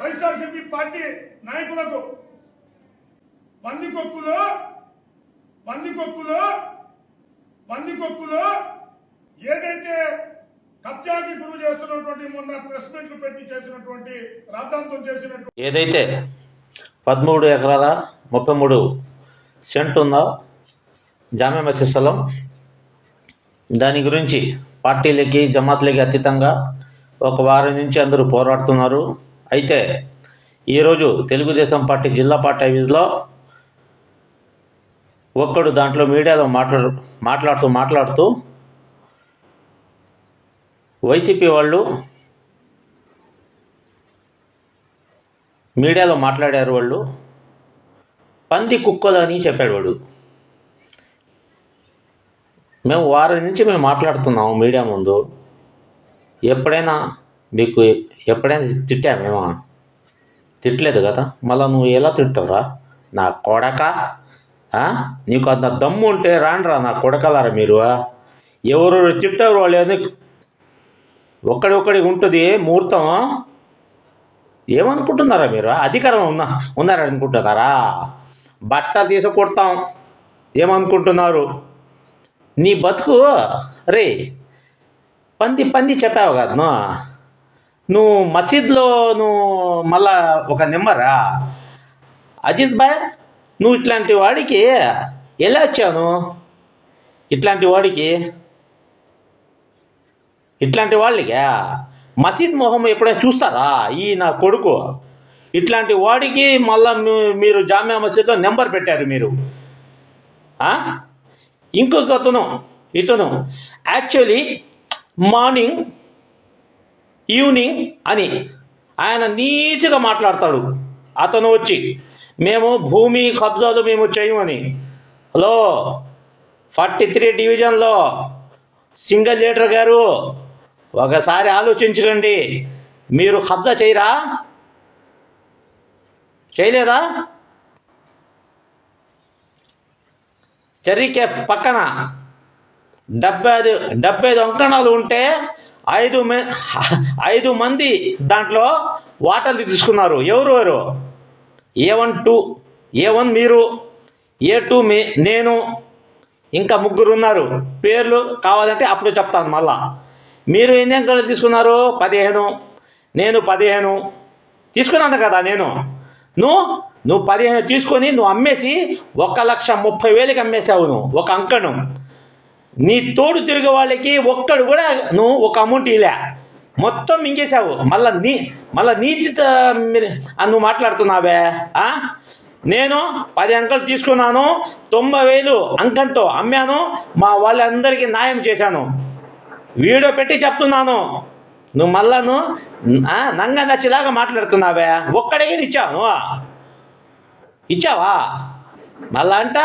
YSRCP party నాయకులకు పందికొక్కులు పందికొక్కులు పందికొక్కులు ఏదైతే కబ్జాకి గురి చేస్తున్నటువంటి మొన్న ప్రెస్ మీట్లు పెట్టి చేసినటువంటి రాద్ధాంతం చేసినటువంటి ఏదైతే పదమూడు ఎకరాల ముప్పై మూడు సెంట్ ఉందో జామ్యా మసీద్ స్థలం దాని గురించి పార్టీలకి జమాత్లకి అతీతంగా ఒక వారం నుంచి అందరూ పోరాడుతున్నారు. అయితే ఈరోజు తెలుగుదేశం పార్టీ జిల్లా పార్టీ ఆఫీస్లో ఒక్కడు దాంట్లో మీడియాలో మాట్లాడు మాట్లాడుతూ మాట్లాడుతూ వైసీపీ వాళ్ళు మీడియాలో మాట్లాడారు వాళ్ళు. పంది కుక్కలు అని చెప్పాడు వాడు. మేము వారం నుంచి మేము మాట్లాడుతున్నాము మీడియా ముందు. ఎప్పుడైనా మీకు ఎప్పుడైనా తిట్టామేమో తిట్టలేదు కదా. మళ్ళీ నువ్వు ఎలా తిడతావురా? నా కొడక? నీకు అంత దమ్ము ఉంటే రాండ్రా నా కొడకలారా మీరు ఎవరు తిట్టారు వాళ్ళు ఏదో ఒక్కడి ఒక్కడికి ఉంటుంది ముహూర్తం. ఏమనుకుంటున్నారా మీరు? అధికారం ఉన్నా ఉన్నారనుకుంటున్నారా? బట్ట తీసుకుడతాం. ఏమనుకుంటున్నారు? నీ బతుకు రే పంది పంది చెప్పావు కదా. నువ్వు మసీద్లో నువ్వు మళ్ళా ఒక నెంబరా? అజీజ్ బాయ్ నువ్వు ఇట్లాంటి వాడికి ఎలా వచ్చాను ఇట్లాంటి వాడికి? ఇట్లాంటి వాళ్ళకి? మసీద్ మొహం ఎప్పుడైనా చూస్తారా? ఈ నా కొడుకు. ఇట్లాంటి వాడికి మళ్ళా మీరు జామియా మసీద్లో నెంబర్ పెట్టారు మీరు. ఇంకొక అతను ఇతను. యాక్చువల్లీ మార్నింగ్ ఈవినింగ్ అని ఆయన నీట్గా మాట్లాడతాడు. అతను వచ్చి మేము భూమి కబ్జాలు మేము చేయమని. హలో ఫార్టీ త్రీ డివిజన్లో సింగిల్ లీడర్ గారు ఒకసారి ఆలోచించకండి. మీరు కబ్జా చేయరా? చేయలేదా? చెర్రీకే పక్కన డెబ్బై ఐదు డెబ్బై ఐదు అంకణాలు ఉంటే ఐదు ఐదు మంది దాంట్లో వాటర్లు తీసుకున్నారు. ఎవరు ఎవరు? A one two. A one మీరు ఏ టూ మే నేను ఇంకా ముగ్గురు ఉన్నారు. పేర్లు కావాలంటే అప్పుడు చెప్తాను మళ్ళా. మీరు ఎన్ని అంకణాలు తీసుకున్నారు? పదిహేను. నేను పదిహేను. తీసుకున్నాను కదా నేను. నువ్వు నువ్వు పదిహేను తీసుకొని నువ్వు అమ్మేసి ఒక లక్ష ముప్పై వేలకి అమ్మేసావు నువ్వు ఒక అంకణం నీ తోడు తిరిగే వాళ్ళకి ఒక్కడు కూడా నువ్వు ఒక అమౌంట్ ఇలా మొత్తం మింగేశావు. మళ్ళా నీ మళ్ళా నీచిత మీరు- నువ్వు మాట్లాడుతున్నావే నేను పది అంకలు తీసుకున్నాను తొంభై వేలు అంకంతో అమ్మాను మా వాళ్ళందరికీ న్యాయం చేశాను. వీడియో పెట్టి చెప్తున్నాను. నువ్వు మళ్ళాను నంగ నచ్చిలాగా మాట్లాడుతున్నావే. ఒక్కడే ఇచ్చావు నువ్వు. ఇచ్చావా? మళ్ళా అంట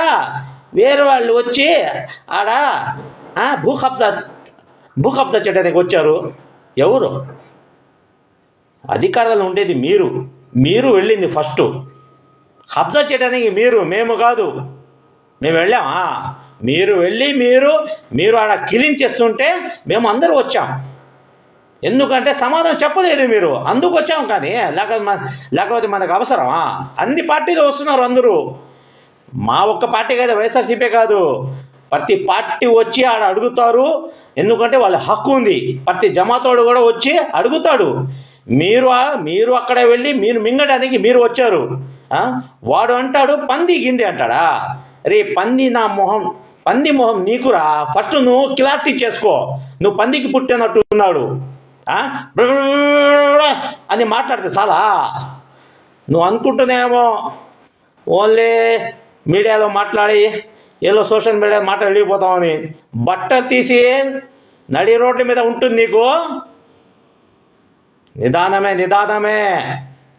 వేరే వాళ్ళు వచ్చి ఆడ ఆ, భూ కబ్జా చేయడానికి వచ్చారు. ఎవరు? అధికారాలు ఉండేది మీరు. మీరు వెళ్ళింది ఫస్ట్. కబ్జా చేయడానికి మీరు మేము కాదు. మేము వెళ్ళామా మీరు వెళ్ళి మీరు మీరు ఆడ క్లీన్ చేస్తుంటే మేము అందరూ వచ్చాం. ఎందుకంటే సమాధానం చెప్పలేదు మీరు. అందుకు వచ్చాం కానీ లేకపోతే లేకపోతే మనకు అవసరమా? అన్ని పార్టీలు వస్తున్నారు అందరూ. మా ఒక్క పార్టీ కాదు వైఎస్ఆర్సీపీ కాదు. ప్రతి పార్టీ వచ్చి ఆడ అడుగుతారు. ఎందుకంటే వాళ్ళ హక్కు ఉంది. ప్రతి జమాతోడు కూడా వచ్చి అడుగుతాడు. మీరు మీరు అక్కడ వెళ్ళి మీరు మింగడానికి మీరు వచ్చారు. వాడు అంటాడు పంది గింది అంటాడా? రే పంది నా మొహం పంది మొహం నీకురా ఫస్ట్ నువ్వు క్లారిటీ చేసుకో. నువ్వు పందికి పుట్టినట్టు ఉన్నాడు. అని మాట్లాడితే చాలా. నువ్వు అనుకుంటున్నావేమో? ఓన్లీ మీడియాలో మాట్లాడి ఏదో సోషల్ మీడియా మాట వెళ్ళిపోతామని. బట్ట తీసి నడి రోడ్ల మీద ఉంటుంది నీకు? నిదానమే నిదానమే.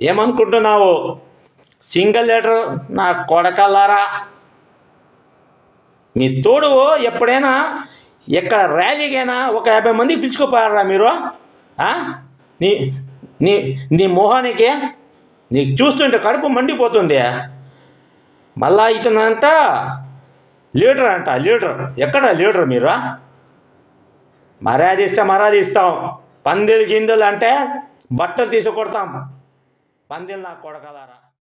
ఏమనుకుంటున్నావు? సింగిల్ లీటర్ నా కొడకల్లారా? మీ తోడు ఎప్పుడైనా ఎక్కడ ర్యాలీకైనా ఒక యాభై మందికి పిలుచుకోపోయారా మీరు? నీ నీ నీ మొహానికి? నీకు చూస్తుంటే కడుపు మండిపోతుంది. మళ్ళా ఇతనంట లీడర్ అంట లీడర్. ఎక్కడ లీడర్ మీరు? మర్యాద ఇస్తే మర్యాద ఇస్తాం. పందిలు గిందెలు అంటే బట్టలు తీసుకొడతాం పందిలు నాకు నా కొడకలారా?